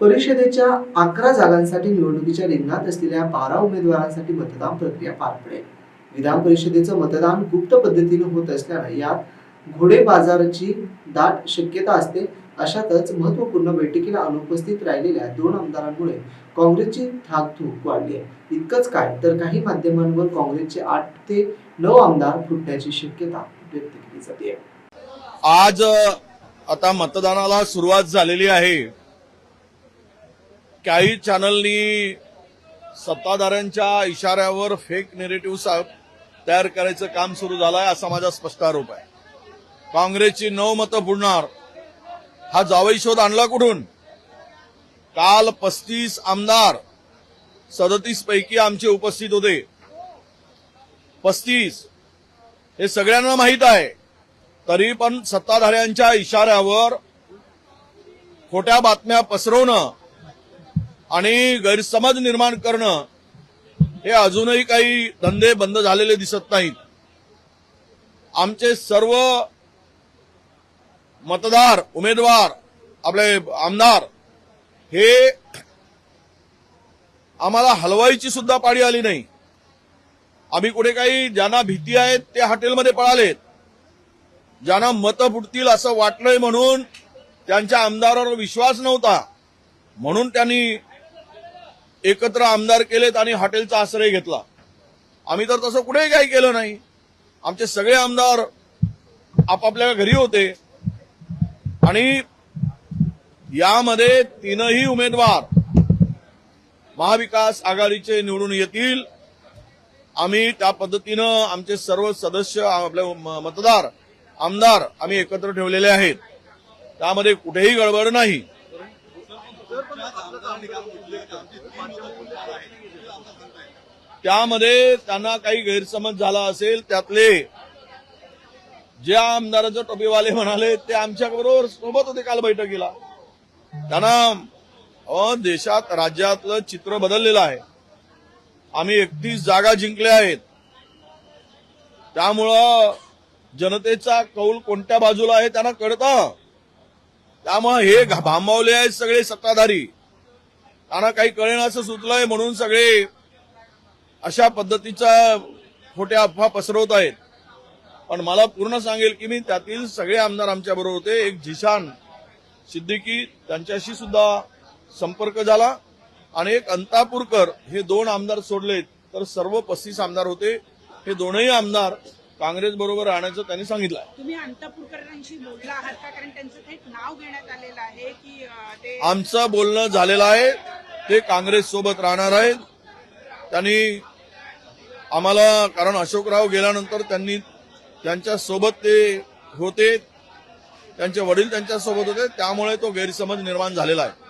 परिषदेच्या अकरा जागांसाठी निवडणुकीच्या रिंगणात असलेल्या बारा उमेदवारांसाठी मतदान प्रक्रिया पार पडेल. विधान परिषदेचं मतदान गुप्त पद्धतीने होत असल्यानं यात घोडे बाजाराची दाट शक्यता असते अशातच महत्त्वपूर्ण बैठकीला अनुपस्थित राहिलेल्या दोन आमदारांमुळे काँग्रेसची थाकथूक वाढली आहे. इतकंच काय तर काही माध्यमांवर काँग्रेसचे आठ ते नऊ आमदार फुटण्याची शक्यता व्यक्त केली जाते. आज आता मतदानाला सुरुवात झालेली आहे. काही चॅनलनी सत्ताधाऱ्यांच्या इशाऱ्यावर फेक नेरेटिव्ह तयार करायचं काम सुरू झालं आहे असा माझा स्पष्ट आरोप आहे. काँग्रेसची नऊ मतं बुडणार. हा जावई शोध आणला कुठून? काल पस्तीस आमदार सदतीस पैकी आमचे उपस्थित होते. पस्तीस. हे सगळ्यांना माहीत आहे. तरी पण सत्ताधाऱ्यांच्या इशाऱ्यावर खोट्या बातम्या पसरवणं आणि गैरसमज निर्माण करणं हे अजूनही काही धंदे बंद झालेले दिसत नाहीत. आमचे सर्व मतदार उमेदवार आपले आमदार हे आम्हाला हलवाईची सुद्धा पाळी आली नाही. आम्ही कुठे काही ज्यांना भीती आहे ते हॉटेलमध्ये पळालेत. ज्यांना मतं फुटतील असं वाटलंय म्हणून त्यांच्या आमदारावर विश्वास नव्हता. म्हणून त्यांनी एकत्र आमदार केलेत आणि हॉटेलचा आश्रय घेतला. आम्ही तर तसं कुठेही काही केलं नाही. आमचे सगळे आमदार आपापल्या घरी होते. आणि यामध्ये तीनही उमेदवार महाविकास आघाडीचे निवडून येतील. आम्ही त्या पद्धतीनं आमचे सर्व सदस्य आपले मतदार आमदार आम्ही एकत्र ठेवलेले आहेत. त्यामध्ये कुठेही गडबड नाही. त्यामध्ये त्यांना काही गैरसमज झाला असेल त्यातले ज्या आमदारांचे टोपीवाले म्हणाले ते आमच्या बरोबर सोबत होते काल बैठकीला. त्यांना देशात राज्यातलं चित्र बदललेलं आहे. आम्ही एकतीस जागा जिंकल्या आहेत. त्यामुळं जनतेचा कौल कोणत्या बाजूला आहे त्यांना कळतं. त्यामुळं हे भांबावले आहेत सगळे सत्ताधारी. त्यांना काही कळेन असं सुचलंय म्हणून सगळे अशा पद्धतीचा खोट्या अफवा पसरवत आहेत. पण मला पूर्ण सांगेल की मी त्यातील सगळे आमदार आमच्या बरोबर होते. एक झिशान सिद्दीकी त्यांच्याशी सुद्धा संपर्क झाला. आणि एक अंतापूरकर हे दोन आमदार सोडले तर सर्व पस्तीस आमदार होते. हे दोनही आमदार काँग्रेस बरोबर राहण्याचं त्यांनी सांगितलं तुम्ही अंतपूरकरांशी बोलला आहात का? कारण त्यांचं थेट नाव घेण्यात आलेलं आहे की आमचं बोलणं झालेलं आहे. ते काँग्रेस सोबत राहणार आहेत. त्यांनी आम्हाला कारण अशोकराव गेल्यानंतर त्यांनी त्यांच्यासोबत ते होते. त्यांचे वडील त्यांच्यासोबत होते. त्यामुळे तो गैरसमज निर्माण झालेला आहे.